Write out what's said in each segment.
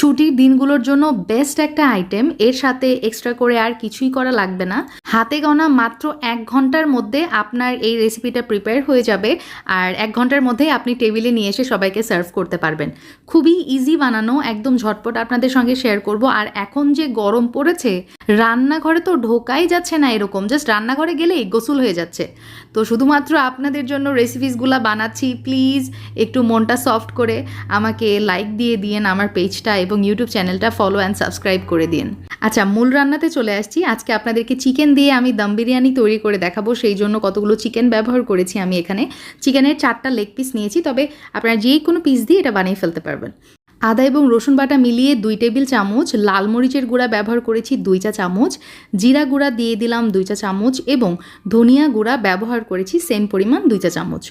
ছুটির দিনগুলোর জন্য বেস্ট একটা আইটেম এর সাথে এক্সট্রা করে আর কিছুই করা লাগবে না। হাতে গণা মাত্র এক ঘণ্টার মধ্যে আপনার এই রেসিপিটা প্রিপেয়ার হয়ে যাবে আর এক ঘণ্টার মধ্যে আপনি টেবিলে নিয়ে এসে সবাইকে সার্ভ করতে পারবেন। খুবই ইজি বানানো, একদম ঝটপট আপনাদের সঙ্গে শেয়ার করব। আর এখন যে গরম পড়েছে, রান্নাঘরে তো ঢোকাই যাচ্ছে না এরকম জাস্ট রান্নাঘরে গেলেই গোসল হয়ে যাচ্ছে। তো শুধুমাত্র আপনাদের জন্য রেসিপিসগুলো বানাচ্ছি প্লিজ একটু মনটা সফট করে আমাকে লাইক দিয়ে দিয়েন আমার পেজটা এবং ইউটিউব চ্যানেলটা ফলো অ্যান্ড সাবস্ক্রাইব করে দিন। আচ্ছা মূল রান্নাতে চলে আসছি। আজকে আপনাদেরকে চিকেন দিয়ে আমি দম বিরিয়ানি তৈরি করে দেখাবো। সেই জন্য কতগুলো চিকেন ব্যবহার করেছি আমি এখানে। চিকেনের চারটা লেগ পিস নিয়েছি, তবে আপনারা যেই কোনো পিস দিয়ে এটা বানিয়ে ফেলতে পারবেন। আদা এবং রসুন বাটা মিলিয়ে দুই টেবিল চামচ, লাল মরিচের গুঁড়া ব্যবহার করেছি দুই চা চামচ, জিরা গুঁড়া দিয়ে দিলাম দুই চা চামচ এবং ধনিয়া গুঁড়া ব্যবহার করেছি সেম পরিমাণ দুই চা চামচ।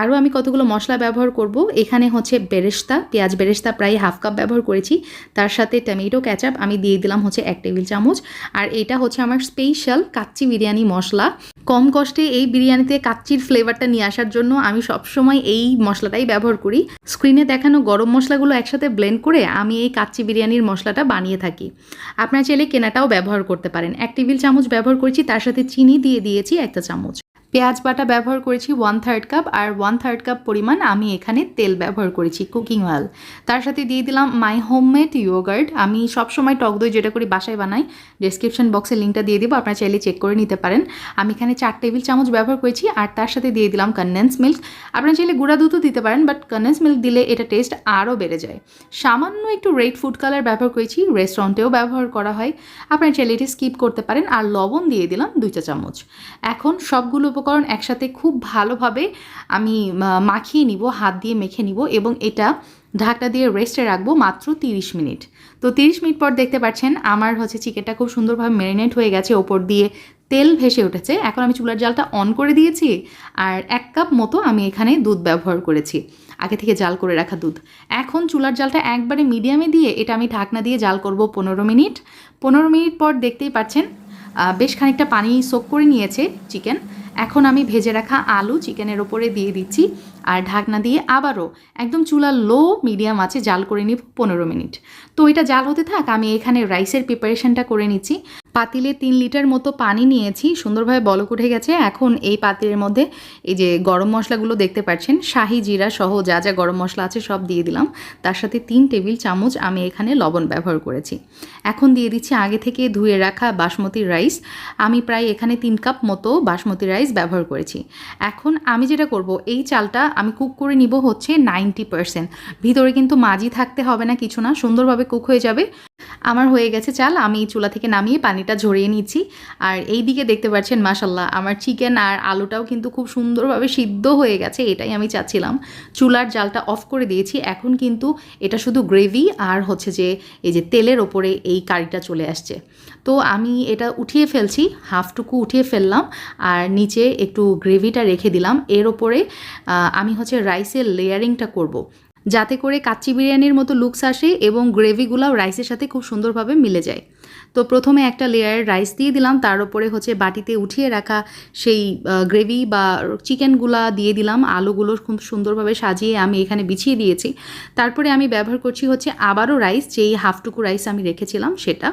আরও আমি কতগুলো মশলা ব্যবহার করব? এখানে হচ্ছে বেরেস্তা, পেঁয়াজ বেরেস্তা প্রায় হাফ কাপ ব্যবহার করেছি। তার সাথে টমেটো ক্যাচাপ আমি দিয়ে দিলাম হচ্ছে এক টেবিল চামচ। আর এটা হচ্ছে আমার স্পেশাল কাচ্চি বিরিয়ানি মশলা। কম কষ্টে এই বিরিয়ানিতে কাচ্চির ফ্লেভারটা নিয়ে আসার জন্য আমি সবসময় এই মশলাটাই ব্যবহার করি। স্ক্রিনে দেখানো গরম মশলাগুলো একসাথে ব্লেন্ড করে আমি এই কাচ্চি বিরিয়ানির মশলাটা বানিয়ে থাকি। আপনার চাইলে কেনাটাও ব্যবহার করতে পারেন। এক টেবিল চামচ ব্যবহার করেছি, তার সাথে চিনি দিয়ে দিয়েছি একটা চামচ। পেঁয়াজ বাটা ব্যবহার করেছি ওয়ান থার্ড কাপ আর ওয়ান থার্ড কাপ পরিমাণ আমি এখানে তেল ব্যবহার করেছি কুকিং অয়েল তার সাথে দিয়ে দিলাম মাই হোমমেড ইয়োগার্ট আমি সবসময় টক দই যেটা করি বাসায় বানাই ডিসক্রিপশন বক্সে লিঙ্কটা দিয়ে দেবো, আপনারা চাইলে চেক করে নিতে পারেন। আমি এখানে চার টেবিল চামচ ব্যবহার করেছি আর তার সাথে দিয়ে দিলাম কনডেন্স মিল্ক আপনারা চাইলে গুঁড়া দুধও দিতে পারেন বাট কনডেন্স মিল্ক দিলে এটা টেস্ট আরও বেড়ে যায়। সামান্য একটু রেড ফুড কালার ব্যবহার করেছি রেস্টুরেন্টেও ব্যবহার করা হয়। আপনারা চাইলে এটি স্কিপ করতে পারেন আর লবণ দিয়ে দিলাম দুই চা চামচ। এখন সবগুলো উপকরণ একসাথে খুব ভালোভাবে আমি মাখিয়ে নিব, হাত দিয়ে মেখে নিব এবং এটা ঢাকটা দিয়ে রেস্টে রাখব মাত্র তিরিশ মিনিট। তো তিরিশ মিনিট পর দেখতে পাচ্ছেন আমার হচ্ছে চিকেনটা খুব সুন্দরভাবে ম্যারিনেট হয়ে গেছে, ওপর দিয়ে তেল ভেসে উঠেছে। এখন আমি চুলার জালটা অন করে দিয়েছি আর এক কাপ মতো আমি এখানে দুধ ব্যবহার করেছি, আগে থেকে জাল করে রাখা দুধ। এখন চুলার জালটা একবারে মিডিয়ামে দিয়ে এটা আমি ঢাকনা দিয়ে জাল করব পনেরো মিনিট। পনেরো মিনিট পর দেখতেই পাচ্ছেন বেশ খানিকটা পানি সোক করে নিয়েছে চিকেন। এখন আমি ভেজে রাখা আলু চিকেনের ওপরে দিয়ে দিচ্ছি। আর ঢাকনা দিয়ে আবারও একদম চুলা লো মিডিয়াম আছে, জাল করে নিব পনেরো মিনিট। তো এটা জাল হতে থাক, আমি এখানে রাইসের প্রিপারেশনটা করে নিচ্ছি। পাতিলে তিন লিটার মতো পানি নিয়েছি, সুন্দরভাবে বলক উঠে গেছে। এখন এই পাতিলের মধ্যে এই যে গরম মশলাগুলো দেখতে পাচ্ছেন, শাহি জিরা সহ যা যা গরম মশলা আছে সব দিয়ে দিলাম। তার সাথে তিন টেবিল চামচ আমি এখানে লবণ ব্যবহার করেছি। এখন দিয়ে দিচ্ছি আগে থেকে ধুয়ে রাখা বাসমতি রাইস। আমি প্রায় এখানে তিন কাপ মতো বাসমতি রাইস ব্যবহার করেছি। এখন আমি যেটা করব, এই চালটা আমি কুক করে নিব হচ্ছে নাইনটি পারসেন্ট ভিতরে কিন্তু মাজি থাকতে হবে না, কিছু না। সুন্দরভাবে কুক হয়ে যাবে। আমার হয়ে গেছে, চাল। আমি চুলা থেকে নামিয়ে পানিটা ঝরিয়ে নিচ্ছি। আর এই দিকে দেখতে পাচ্ছেন মাসাল্লাহ আমার চিকেন আর আলুটাও কিন্তু খুব সুন্দরভাবে সিদ্ধ হয়ে গেছে, এটাই আমি চাচ্ছিলাম। চুলার জালটা অফ করে দিয়েছি, এখন কিন্তু এটা শুধু গ্রেভি আর হচ্ছে যে এই যে তেলের ওপরে এই কারিটা চলে আসছে। তো আমি এটা উঠিয়ে ফেলছি, হাফটুকু উঠিয়ে ফেললাম, আর নিচে একটু গ্রেভিটা রেখে দিলাম। এর ওপরে আমি হচ্ছে রাইসের লেয়ারিংটা করব। যাতে করে কাচ্চি বিরিয়ানির মতো লুকস আসে এবং গ্রেভিগুলাও রাইসের সাথে খুব সুন্দরভাবে মিলে যায়। তো প্রথমে একটা লেয়ারের রাইস দিয়ে দিলাম, তার উপরে হচ্ছে বাটিতে উঠিয়ে রাখা সেই গ্রেভি বা চিকেনগুলা দিয়ে দিলাম। আলুগুলো খুব সুন্দরভাবে সাজিয়ে আমি এখানে বিছিয়ে দিয়েছি। তারপরে আমি ব্যবহার করছি হচ্ছে আবারও রাইস যেই হাফটুকু রাইস আমি রেখেছিলাম সেটা।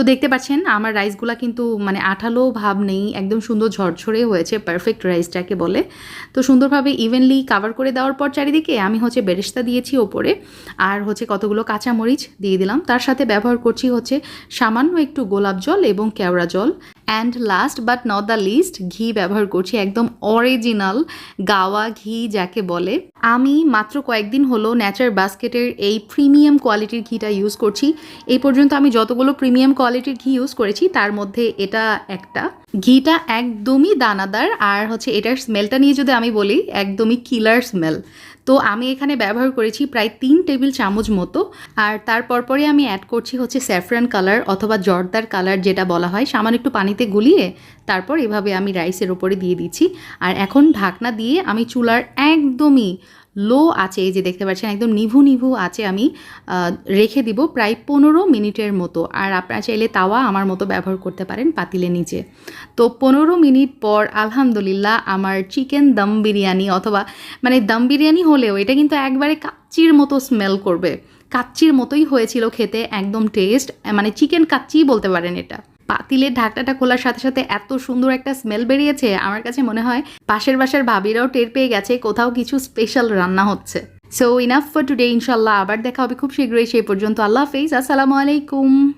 তো দেখতে পাচ্ছেন, আমার রাইসগুলা কিন্তু মানে আঠালো ভাব নেই, একদম সুন্দর ঝরঝরে হয়েছে পারফেক্ট রাইসটাকে বলে। তো সুন্দরভাবে ইভেনলি কাভার করে দেওয়ার পর চারিদিকে আমি হচ্ছে বেরেস্তা দিয়েছি ওপরে, আর হচ্ছে কতগুলো কাঁচামরিচ দিয়ে দিলাম। তার সাথে ব্যবহার করছি হচ্ছে সামান্য একটু গোলাপ জল এবং কেওড়া জল। And last but not the least ঘি ব্যবহার করছি, একদম অরিজিনাল গাওয়া ঘি যাকে বলে। আমি মাত্র কয়েকদিন হলো ন্যাচার বাস্কেটের এই প্রিমিয়াম কোয়ালিটির ঘিটা ইউজ করছি। এই পর্যন্ত আমি যতগুলো প্রিমিয়াম কোয়ালিটির ঘি ইউজ করেছি, তার মধ্যে এটা একটা। ঘিটা একদমই দানাদার, আর হচ্ছে এটার স্মেলটা নিয়ে যদি আমি বলি, একদমই কিলার স্মেল তো আমি এখানে ব্যবহার করেছি প্রায় তিন টেবিল চামচ মতো, আর তারপর পরে আমি অ্যাড করছি হচ্ছে স্যাফরান কালার অথবা জর্দার কালার যেটা বলা হয়। সামান্য একটু পানিতে গুলিয়ে তারপর এভাবে আমি রাইসের ওপরে দিয়ে দিচ্ছি। আর এখন ঢাকনা দিয়ে আমি চুলার একদমই লো আছে এই যে দেখতে পাচ্ছেন, একদম নিভু নিভু আছে আমি রেখে দিব প্রায় পনেরো মিনিটের মতো। আর আপনারা চাইলে তাওয়া আমার মতো ব্যবহার করতে পারেন পাতিলের নিচে। তো পনেরো মিনিট পর আলহামদুলিল্লাহ আমার চিকেন দম বিরিয়ানি অথবা মানে দম বিরিয়ানি হলেও এটা কিন্তু একবারে কাচ্চির মতো স্মেল করবে। কাচ্চির মতোই হয়েছিল খেতে, একদম টেস্ট মানে চিকেন কাচ্চিই বলতে পারেন এটা। পাতিলের ঢাকটাটা খোলার সাথে সাথে এত সুন্দর একটা স্মেল বেরিয়েছে। আমার কাছে মনে হয় পাশের বাসার ভাবিরাও টের পেয়ে গেছে, কোথাও কিছু স্পেশাল রান্না হচ্ছে। সো ইনাফ ফর টুডে ইনশাল্লাহ আবার দেখা হবে খুব শীঘ্রই, সেই পর্যন্ত আল্লাহ হাফিজ, আসসালামু আলাইকুম।